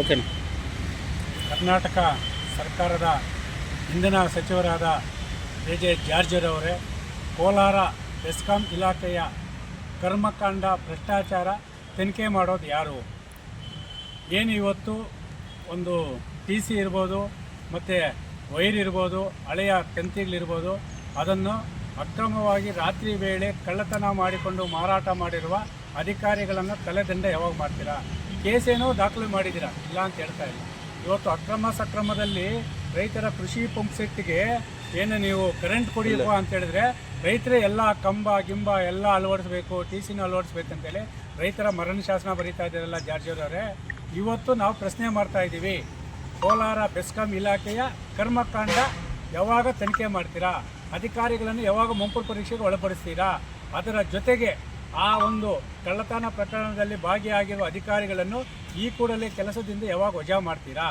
ಓಕೆನಾ ಕರ್ನಾಟಕ ಸರ್ಕಾರದ ಇಂಧನ ಸಚಿವರಾದ ಎ ಜೆ ಜಾರ್ಜರವರೇ ಕೋಲಾರ ಬೆಸ್ಕಾಂ ಇಲಾಖೆಯ ಕರ್ಮಕಾಂಡ ಭ್ರಷ್ಟಾಚಾರ ತನಿಖೆ ಮಾಡೋದು ಯಾರು? ಏನು ಇವತ್ತು ಒಂದು ಟಿ ಸಿ ಇರ್ಬೋದು, ಮತ್ತು ವೈರ್ ಇರ್ಬೋದು, ಹಳೆಯ ತಂತಿಗಳಿರ್ಬೋದು, ಅದನ್ನು ಅಕ್ರಮವಾಗಿ ರಾತ್ರಿ ವೇಳೆ ಕಳ್ಳತನ ಮಾಡಿಕೊಂಡು ಮಾರಾಟ ಮಾಡಿರುವ ಅಧಿಕಾರಿಗಳನ್ನು ತಲೆದಂಡ ಯಾವಾಗ ಮಾಡ್ತೀರಾ? ಕೇಸೇನೋ ದಾಖಲೆ ಮಾಡಿದ್ದೀರಾ? ಇಲ್ಲ ಅಂತ ಹೇಳ್ತಾ ಇಲ್ಲ. ಇವತ್ತು ಅಕ್ರಮ ಸಕ್ರಮದಲ್ಲಿ ರೈತರ ಕೃಷಿ ಪಂಪ್ ಸೆಟ್ಗೆ ಏನು ನೀವು ಕರೆಂಟ್ ಕೊಡಿಯಪ್ಪ ಅಂತ ಹೇಳಿದ್ರೆ ರೈತರೇ ಎಲ್ಲ ಕಂಬ ಗಿಂಬ ಎಲ್ಲ ಅಳವಡಿಸ್ಬೇಕು ಟಿ ಸಿನ ಅಳವಡಿಸ್ಬೇಕಂತೇಳಿ ರೈತರ ಮರಣ ಶಾಸನ ಬರೀತಾ ಇದ್ದಾರಲ್ಲ ಅವರೇ ಇವತ್ತು ನಾವು ಪ್ರಶ್ನೆ ಮಾಡ್ತಾ ಇದ್ದೀವಿ. ಕೋಲಾರ ಬೆಸ್ಕಾಂ ಇಲಾಖೆಯ ಕರ್ಮಕಾಂಡ ಯಾವಾಗ ತನಿಖೆ ಮಾಡ್ತೀರಾ? ಅಧಿಕಾರಿಗಳನ್ನು ಯಾವಾಗ ಮುಂಪು ಪರೀಕ್ಷೆಗೆ ಒಳಪಡಿಸ್ತೀರಾ? ಅದರ ಜೊತೆಗೆ ಆ ಒಂದು ಕಳ್ಳತನ ಪ್ರಕರಣದಲ್ಲಿ ಭಾಗಿಯಾಗಿರುವ ಅಧಿಕಾರಿಗಳನ್ನು ಈ ಕೂಡಲೇ ಕೆಲಸದಿಂದ ಯಾವಾಗ ವಜಾ ಮಾಡ್ತೀರಾ?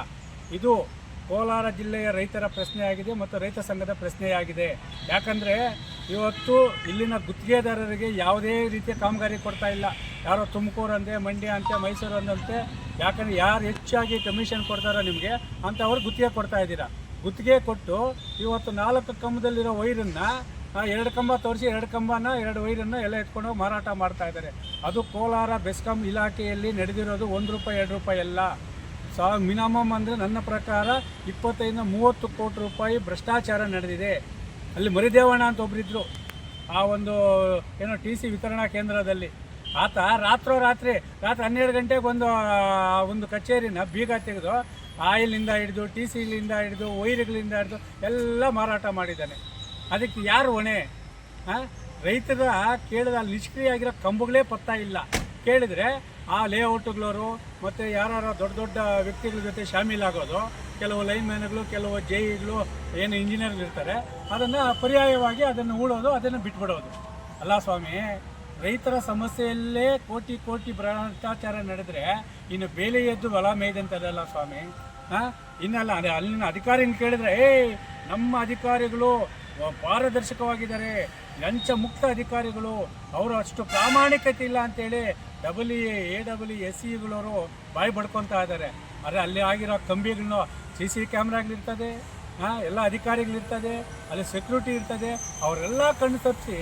ಇದು ಕೋಲಾರ ಜಿಲ್ಲೆಯ ರೈತರ ಪ್ರಶ್ನೆಯಾಗಿದೆ ಮತ್ತು ರೈತ ಸಂಘದ ಪ್ರಶ್ನೆಯಾಗಿದೆ. ಯಾಕಂದರೆ ಇವತ್ತು ಇಲ್ಲಿನ ಗುತ್ತಿಗೆದಾರರಿಗೆ ಯಾವುದೇ ರೀತಿಯ ಕಾಮಗಾರಿ ಕೊಡ್ತಾ ಇಲ್ಲ. ಯಾರೋ ತುಮಕೂರು ಅಂದೆ ಮಂಡ್ಯ ಅಂತೆ, ಮೈಸೂರು ಅಂದಂತೆ ಯಾಕಂದರೆ ಯಾರು ಹೆಚ್ಚಾಗಿ ಕಮಿಷನ್ ಕೊಡ್ತಾರೋ ನಿಮಗೆ ಅಂತ ಅವರು ಗುತ್ತಿಗೆ ಕೊಡ್ತಾ ಇದ್ದೀರಾ. ಗುತ್ತಿಗೆ ಕೊಟ್ಟು ಇವತ್ತು ನಾಲ್ಕು ಕಂಬದಲ್ಲಿರೋ ವೈರನ್ನು ಎರಡು ಕಂಬ ತೋರಿಸಿ ಎರಡು ಕಂಬನ ಎರಡು ವೈರನ್ನು ಎಲ್ಲ ಎತ್ಕೊಂಡು ಮಾರಾಟ ಮಾಡ್ತಾ ಇದ್ದಾರೆ. ಅದು ಕೋಲಾರ ಬೆಸ್ಕಾಂ ಇಲಾಖೆಯಲ್ಲಿ ನಡೆದಿರೋದು ಒಂದು ರೂಪಾಯಿ ಎರಡು ರೂಪಾಯಿ ಎಲ್ಲ. ಸಾ ಮಿನಿಮಮ್ ಅಂದರೆ ನನ್ನ ಪ್ರಕಾರ ಇಪ್ಪತ್ತೈದು ಮೂವತ್ತು ಕೋಟಿ ರೂಪಾಯಿ ಭ್ರಷ್ಟಾಚಾರ ನಡೆದಿದೆ. ಅಲ್ಲಿ ಮರಿದೇವಣ್ಣ ಅಂತ ಒಬ್ಬರಿದ್ದರು ಆ ಒಂದು ಏನೋ ಟಿ ಸಿ ವಿತರಣಾ ಕೇಂದ್ರದಲ್ಲಿ. ಆತ ರಾತ್ರೋ ರಾತ್ರಿ ರಾತ್ರಿ ಹನ್ನೆರಡು ಗಂಟೆಗೆ ಒಂದು ಆ, ಒಂದು ಕಚೇರಿನ ಬೀಗ ತೆಗೆದು ಆಯಿಲಿಂದ ಹಿಡಿದು ಟಿ ಸಿಲಿಂದ ಹಿಡಿದು ವೈರ್ಗಳಿಂದ ಹಿಡಿದು ಎಲ್ಲ ಮಾರಾಟ ಮಾಡಿದ್ದಾನೆ. ಅದಕ್ಕೆ ಯಾರು ಹೊಣೆ? ರೈತರ ಕೇಳಿದ ಅಲ್ಲಿ ನಿಷ್ಕ್ರಿಯ ಆಗಿರೋ ಕಂಬಗಳೇ ಪತ್ತಾ ಇಲ್ಲ. ಕೇಳಿದರೆ ಆ ಲೇಔಟ್ಗಳವರು ಮತ್ತು ಯಾರು ದೊಡ್ಡ ದೊಡ್ಡ ವ್ಯಕ್ತಿಗಳ ಜೊತೆ ಶಾಮೀಲಾಗೋದು ಕೆಲವು ಲೈನ್ ಮ್ಯಾನ್ಗಳು, ಕೆಲವು ಜೈಗಳು ಏನು ಇಂಜಿನಿಯರ್ಗಳು ಇರ್ತಾರೆ, ಅದನ್ನು ಪರ್ಯಾಯವಾಗಿ ಅದನ್ನು ಉಳೋದು ಅದನ್ನು ಬಿಟ್ಬಿಡೋದು. ಅಲ್ಲ ಸ್ವಾಮಿ, ರೈತರ ಸಮಸ್ಯೆಯಲ್ಲೇ ಕೋಟಿ ಕೋಟಿ ಭ್ರಷ್ಟಾಚಾರ ನಡೆದರೆ ಇನ್ನು ಬೇಲೆ ಎದ್ದು ಹೊಲ ಮೇಯ್ದಂತದಲ್ಲ ಸ್ವಾಮಿ ಹಾಂ ಇನ್ನಲ್ಲ, ಅದೇ ಅಲ್ಲಿನ ಅಧಿಕಾರಿನ ಕೇಳಿದ್ರೆ, ಏಯ್, ನಮ್ಮ ಅಧಿಕಾರಿಗಳು ಪಾರದರ್ಶಕವಾಗಿದ್ದಾರೆ. ಲಂಚ ಮುಕ್ತ ಅಧಿಕಾರಿಗಳು, ಅವರು ಅಷ್ಟು ಪ್ರಾಮಾಣಿಕತೆ ಇಲ್ಲ ಅಂತೇಳಿ double A A double S ಸಿಗಳವರು ಬಾಯಿ ಬಡ್ಕೊತಾ ಇದ್ದಾರೆ. ಆದರೆ ಅಲ್ಲಿ ಆಗಿರೋ ಕಂಬಿಗಳನ್ನ ಸಿ ಸಿ ಕ್ಯಾಮ್ರಾಗಳಿರ್ತದೆ ಹಾಂ, ಎಲ್ಲ ಅಧಿಕಾರಿಗಳಿರ್ತದೆ ಅಲ್ಲಿ ಸೆಕ್ಯೂರಿಟಿ ಇರ್ತದೆ, ಅವರೆಲ್ಲ ಕಣ್ಣು ತಪ್ಪಿಸಿ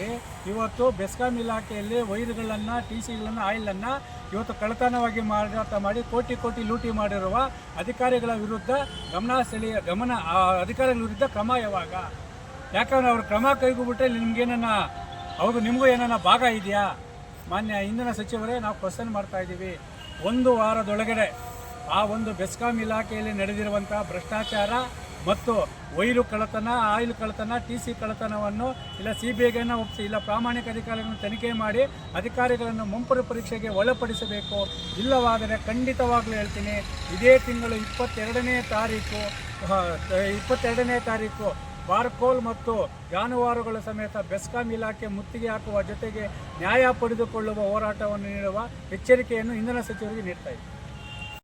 ಇವತ್ತು ಬೆಸ್ಕಾಂ ಇಲಾಖೆಯಲ್ಲಿ ವೈರ್ಗಳನ್ನು, ಟಿ ಸಿಗಳನ್ನು, ಆಯಿಲನ್ನು ಇವತ್ತು ಕಳ್ಳತನವಾಗಿ ಮಾರಾಟ ಮಾಡಿ ಕೋಟಿ ಕೋಟಿ ಲೂಟಿ ಮಾಡಿರುವ ಅಧಿಕಾರಿಗಳ ವಿರುದ್ಧ ಗಮನ ಸೆಳೆಯ, ಗಮನ ಅಧಿಕಾರಿಗಳ ವಿರುದ್ಧ ಕ್ರಮ ಯಾವಾಗ? ಯಾಕಂದ್ರೆ ಅವ್ರು ಕ್ರಮ ಕೈಗೊಬಿಟ್ರೆ ನಿಮ್ಗೇನ ಅವ್ರಿಗೂ ನಿಮಗೂ ಏನನ್ನ ಭಾಗ ಇದೆಯಾ? ಮಾನ್ಯ ಇಂಧನ ಸಚಿವರೇ, ನಾವು ಕ್ವಶನ್ ಮಾಡ್ತಾ ಇದ್ದೀವಿ. ಒಂದು ವಾರದೊಳಗಡೆ ಆ ಒಂದು ಬೆಸ್ಕಾಂ ಇಲಾಖೆಯಲ್ಲಿ ನಡೆದಿರುವಂಥ ಭ್ರಷ್ಟಾಚಾರ ಮತ್ತು ವೈರು ಕಳ್ಳತನ, ಆಯಿಲ್ ಕಳ್ಳತನ, ಟಿ ಸಿ ಕಳ್ಳತನವನ್ನು ಇಲ್ಲ ಸಿ ಬಿ ಐಗೆ ಒಪ್ಪಿಸಿ ಇಲ್ಲ ಪ್ರಾಮಾಣಿಕ ಅಧಿಕಾರಿಗಳನ್ನು ತನಿಖೆ ಮಾಡಿ ಅಧಿಕಾರಿಗಳನ್ನು ಮುಂಪರು ಪರೀಕ್ಷೆಗೆ ಒಳಪಡಿಸಬೇಕು. ಇಲ್ಲವಾದರೆ ಖಂಡಿತವಾಗ್ಲೂ ಹೇಳ್ತೀನಿ, ಇದೇ ತಿಂಗಳು ಇಪ್ಪತ್ತೆರಡನೇ ತಾರೀಕು ಇಪ್ಪತ್ತೆರಡನೇ ತಾರೀಕು ಬಾರ್ಕೋಲ್ ಮತ್ತು ಜಾನುವಾರುಗಳ ಸಮೇತ ಬೆಸ್ಕಾಂ ಇಲಾಖೆ ಮುತ್ತಿಗೆ ಹಾಕುವ ಜೊತೆಗೆ ನ್ಯಾಯ ಪಡೆದುಕೊಳ್ಳುವ ಹೋರಾಟವನ್ನು ನೀಡುವ ಎಚ್ಚರಿಕೆಯನ್ನು ಇಂಧನ ಸಚಿವರಿಗೆ ನೀಡ್ತಾ